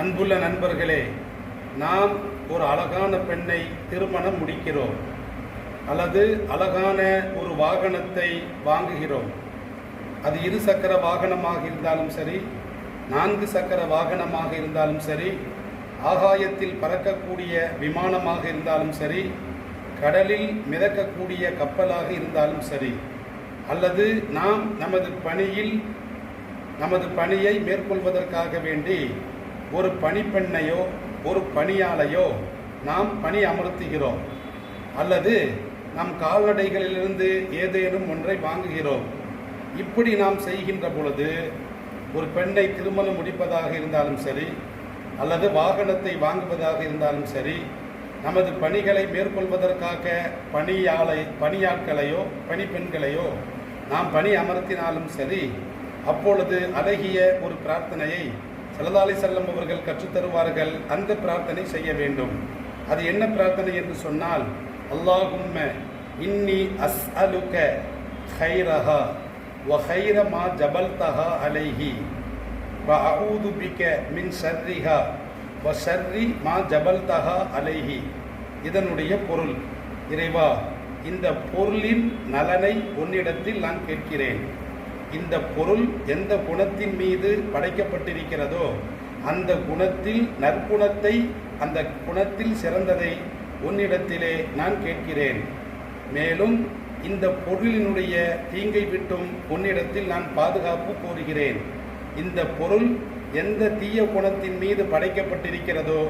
அன்புள்ள நண்பர்களே நாம் ஒரு அழகான பெண்ணை திருமணம் முடிக்கிறோம். அல்லது அழகான ஒரு வாகனத்தை வாங்குகிறோம். அது இரு சக்கர வாகனமாக இருந்தாலும் சரி நான்கு சக்கர வாகனமாக இருந்தாலும் சரி ஆகாயத்தில் பறக்கக்கூடிய விமானமாக இருந்தாலும் சரி கடலில் மிதக்கக்கூடிய கப்பலாக இருந்தாலும் சரி அல்லது நாம் நமது பணியில் நமது பணியை மேற்கொள்வதற்காக வேண்டி ஒரு பணிப்பெண்ணையோ ஒரு பணியாளையோ நாம் பணி அமர்த்துகிறோம். அல்லது நம் கால்நடைகளிலிருந்து ஏதேனும் ஒன்றை வாங்குகிறோம். இப்படி நாம் செய்கின்ற பொழுது ஒரு பெண்ணை திருமணம் முடிப்பதாக இருந்தாலும் சரி அல்லது வாகனத்தை வாங்குவதாக இருந்தாலும் சரி நமது பணிகளை மேற்கொள்வதற்காக பணியாளை பணியாட்களையோ பணிப்பெண்களையோ நாம் பணி அமர்த்தினாலும் சரி அப்பொழுது அழகிய ஒரு பிரார்த்தனையை சல்லல்லாஹு செல்லம் அவர்கள் கற்றுத்தருவார்கள் அந்த பிரார்த்தனை செய்ய வேண்டும். அது என்ன பிரார்த்தனை என்று சொன்னால் அல்லாஹும்ம இன்னி அஸ் அலுக்க ஹைரஹா வ ஹைர மா ஜபல்தஹா அலைஹி வ அஊது பிக்க மின் ஷர்ரிஹா வ ஷர்ரி மா ஜபல்தஹா அலைஹி. இதனுடைய பொருள் இறைவா இந்த பொருளின் நலனை உன்னிடத்தில் நான் கேட்கிறேன். இந்த பொருள் எந்த குணத்தின் மீது படைக்கப்பட்டிருக்கிறதோ அந்த குணத்தில் நற்குணத்தை அந்த குணத்தில் சிறந்ததை உன்னிடத்திலே நான் கேட்கிறேன். மேலும் இந்த பொருளினுடைய தீங்கை விட்டும் உன்னிடத்தில் நான் பாதுகாப்பு கோருகிறேன். இந்த பொருள் எந்த தீய குணத்தின் மீது படைக்கப்பட்டிருக்கிறதோ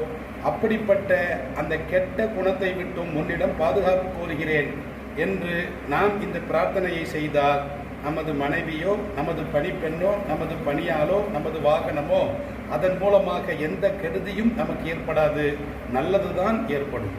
அப்படிப்பட்ட அந்த கெட்ட குணத்தை விட்டும் உன்னிடம் பாதுகாப்பு கோருகிறேன் என்று நாம் இந்த பிரார்த்தனையை செய்தால் நமது மனைவியோ நமது பணிப்பெண்ணோ நமது பணியாளோ நமது வாகனமோ அதன் மூலமாக எந்த கெடுதியும் நமக்கு ஏற்படாது. நல்லதுதான் ஏற்படும்.